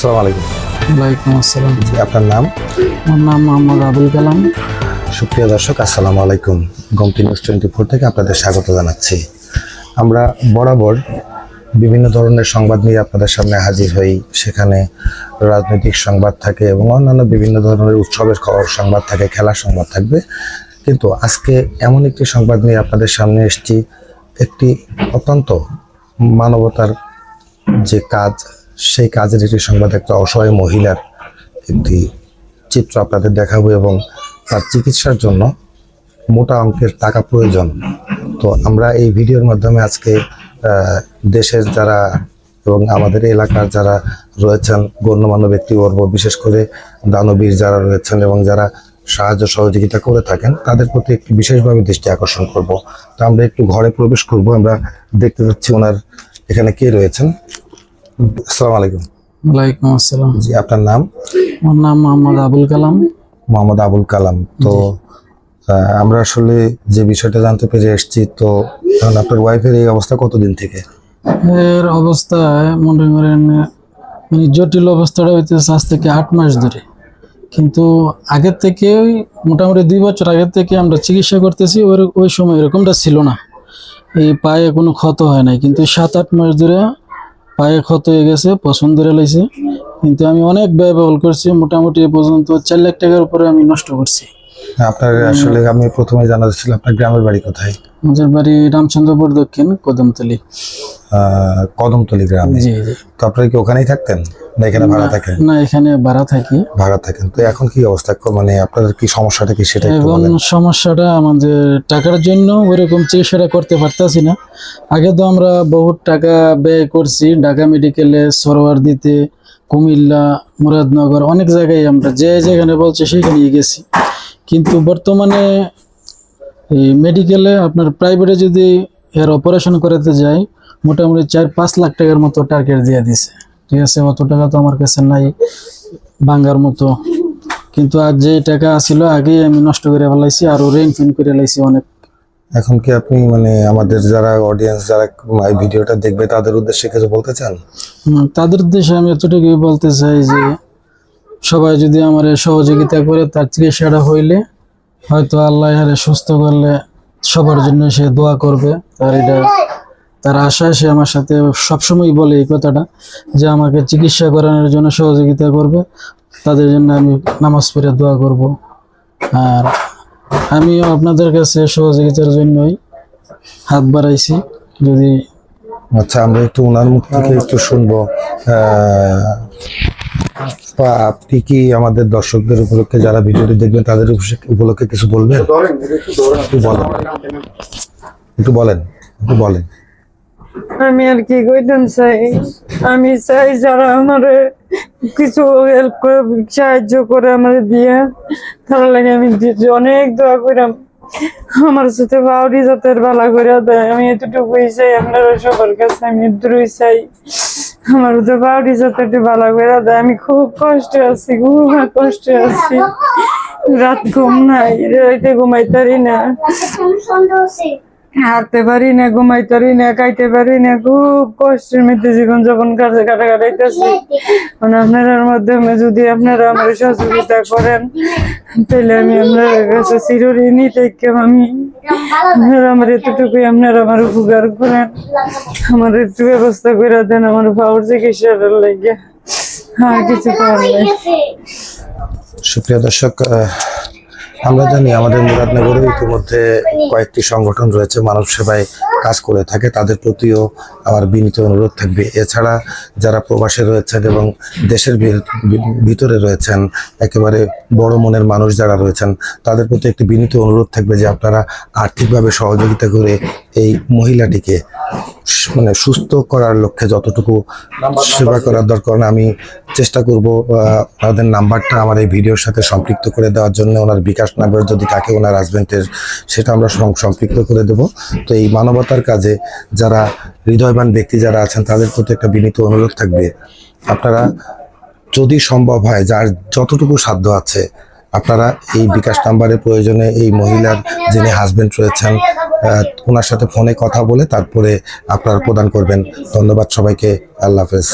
আসসালামু আলাইকুম। ওয়ালাইকুম আসসালাম। আপনার নাম? আমার নাম মোহাম্মদ আবুল কালাম। সুপ্রিয় দর্শক আসসালামু আলাইকুম। গমতি নিউজ টোয়েন্টি ফোর থেকে আপনাদের স্বাগত জানাচ্ছি। আমরা বরাবর বিভিন্ন ধরনের সংবাদ নিয়ে আপনাদের সামনে হাজির হই। সেখানে রাজনৈতিক সংবাদ থাকে এবং অন্যান্য বিভিন্ন ধরনের উৎসবের খবর সংবাদ থাকে খেলার সংবাদ থাকবে। কিন্তু আজকে এমন একটি সংবাদ নিয়ে আপনাদের সামনে এসেছি। একটি অত্যন্ত মানবতার যে কাজ সেই কাজের একটি সংবাদ, একটা অসহায় মহিলার একটি চিত্র আপনাদের দেখাবো এবং তার চিকিৎসার জন্য মোটা অঙ্কের টাকা প্রয়োজন। তো আমরা এই ভিডিওর মাধ্যমে আজকে দেশের যারা এবং আমাদের এলাকার যারা রয়েছেন, গণ্যমান্য ব্যক্তিবর্গ, বিশেষ করে দানবীর যারা রয়েছেন এবং যারা সাহায্য সহযোগিতা করে থাকেন, তাদের প্রতি একটু বিশেষভাবে দৃষ্টি আকর্ষণ করব। তো আমরা একটু ঘরে প্রবেশ করব, আমরা দেখতে পাচ্ছি ওনার এখানে কে রয়েছেন? আসসালামু আলাইকুম। ওয়ালাইকুম আসসালাম। জি আপনার নাম? আমার নাম মোহাম্মদ আবুল কালাম। মোহাম্মদ আবুল কালাম। তো আমরা আসলে যে বিষয়টা জানতে পেরে এসেছি তো এখন আপনার ওয়াইফের এই অবস্থা কতদিন থেকে? এর অবস্থায় মনে করেন মানে জটিল অবস্থাটা হইতেছে আজ থেকে আট মাস ধরে। কিন্তু আগের থেকে মোটামুটি দুই বছর আগের থেকে আমরা চিকিৎসা করতেছি ওই ওই সময় এরকমটা ছিল না। এই পায়ে কোনো ক্ষত হয় নাই। কিন্তু সাত আট মাস ধরে পায়ে ক্ষত হয়ে গেছে পছন্দ লাইছে। কিন্তু আমি অনেক ব্যয়বহুল করছি মোটামুটি এ পর্যন্ত চার লাখ টাকার উপরে আমি নষ্ট করছি। আপনার আসলে আমি প্রথমে জানা যাচ্ছিল আপনার গ্রামের বাড়ি কোথায়? আমাদের বাড়ি রামচন্দ্রপুর দক্ষিণ কদমতলি। কদমতলি গ্রামে। জি জি। তো আপনারা কি ওখানেই থাকতেন? না এখানে ভাড়া থাকেন? না এখানে ভাড়া থাকি। ভাড়া থাকেন। তো এখন কি অবস্থা? মানে আপনাদের কি সমস্যাটা কি সেটা এখন সমস্যাটা আমাদের টাকার জন্য ওইরকম চিকিৎসাটা করতে পারতাছি না। আগে তো আমরা বহুত টাকা ব্যয় করছি। ঢাকা মেডিকেলে সরোয়ার দিতে কুমিল্লা মুরাদনগর অনেক জায়গায় আমরা যে যেখানে বলছে সেখানেই গেছি। কিন্তু বর্তমানে এই মেডিকেলে আপনার প্রাইভেটে যদি এর অপারেশন করাতে যাই মোটামুটি চার পাঁচ লাখ টাকার মতো টার্গেট দিয়ে দিছে। ঠিক আছে অত টাকা তো আমার কাছে নাই ভাঙ্গার মতো। কিন্তু আজ যে টাকা আসিল আগেই আমি নষ্ট করে ফেলাইছি আর রেন ফিন করে লাইছি অনেক। এখন কি আপনি মানে আমাদের যারা অডিয়েন্স যারা এই ভিডিওটা দেখবে তাদের উদ্দেশ্যে কিছু বলতে চান? তাদের উদ্দেশ্যে আমি এতটুকুই বলতে চাই যে সবাই যদি আমার সহযোগিতা করে তার চিকিৎসাটা হইলে হয়তো আল্লাহ হারে সুস্থ করলে সবার জন্য সে দোয়া করবে। তার এটা তার আশায় সে আমার সাথে সবসময় বলে এই কথাটা যে আমাকে চিকিৎসা করানোর জন্য সহযোগিতা করবে, তাদের জন্য আমি নামাজ পড়ে দোয়া করব। আর আমিও আপনাদের কাছে সহযোগিতার জন্যই হাত বাড়াইছি। যদি আচ্ছা আমরা একটু ওনার মুখ থেকে একটু শুনব। আপনি কি আমাদের দর্শকদের উপলক্ষে যারা ভিডিওটি দেখবেন তাদের উপলক্ষে কিছু বলবেন? একটু বলেন। একটু বলেন একটু বলেন। আমি আর কি কইতেন চাই? আমি চাই যারা আমার কিছু হেল্প করে সাহায্য করে আমার দিয়ে তার লাগে আমি অনেক দোয়া করাম আমার সাথে বাউরি জাতের বালা করে দেয়। আমি এতটুকুই চাই আপনারা সবার কাছে আমি চাই। আমার তো বাউরি জাতের বালা করে দেয় আমি খুব কষ্টে আছি খুব কষ্টে আছি। রাত ঘুম নাই রাতে ঘুমাইতারি না। হাঁটতে পারি না, ঘুমাইতে পারি না, খাইতে পারি না, খুব কষ্টের মধ্যে জীবন যাপন কাজে কাটা কাটাইতেছি মানে আপনার মাধ্যমে যদি আপনারা আমার সহযোগিতা করেন, তাহলে আমি আপনার কাছে চিরঋণী থেকে আমি আপনারা আমার এতটুকুই আপনারা আমার উপকার করেন। আমার একটু ব্যবস্থা করে দেন আমার পাওয়ার চিকিৎসার লাগে। আর কিছু করার নাই। সুপ্রিয় দর্শক আমরা জানি আমাদের মুরাদনগরে ইতিমধ্যে কয়েকটি সংগঠন রয়েছে, মানব সেবায় কাজ করে থাকে, তাদের প্রতিও আমার বিনীত অনুরোধ থাকবে। এছাড়া যারা প্রবাসে রয়েছেন এবং দেশের ভিতরে রয়েছেন, একেবারে বড় মনের মানুষ যারা রয়েছেন, তাদের প্রতি একটি বিনীত অনুরোধ থাকবে যে আপনারা আর্থিকভাবে সহযোগিতা করে এই মহিলাটিকে মানে সুস্থ করার লক্ষ্যে যতটুকু সেবা করার দরকার আমি চেষ্টা করব ওনাদের নাম্বারটা আমার এই ভিডিওর সাথে সম্পৃক্ত করে দেওয়ার জন্য। ওনার বিকাশ নাম্বার যদি থাকে ওনার হাজবেন্ডের সেটা আমরা সম্পৃক্ত করে দেব। তো এই মানবতার কাজে যারা হৃদয়বান ব্যক্তি যারা আছেন তাদের প্রতি একটা বিনীত অনুরোধ থাকবে। আপনারা যদি সম্ভব হয় যার যতটুকু সাধ্য আছে আপনারা এই বিকাশ নাম্বারের প্রয়োজনে এই মহিলার যিনি হাজবেন্ড রয়েছেন ওনার সাথে ফোনে কথা বলে তারপরে আপনারা প্রদান করবেন। ধন্যবাদ সবাইকে। আল্লাহ হাফেজ।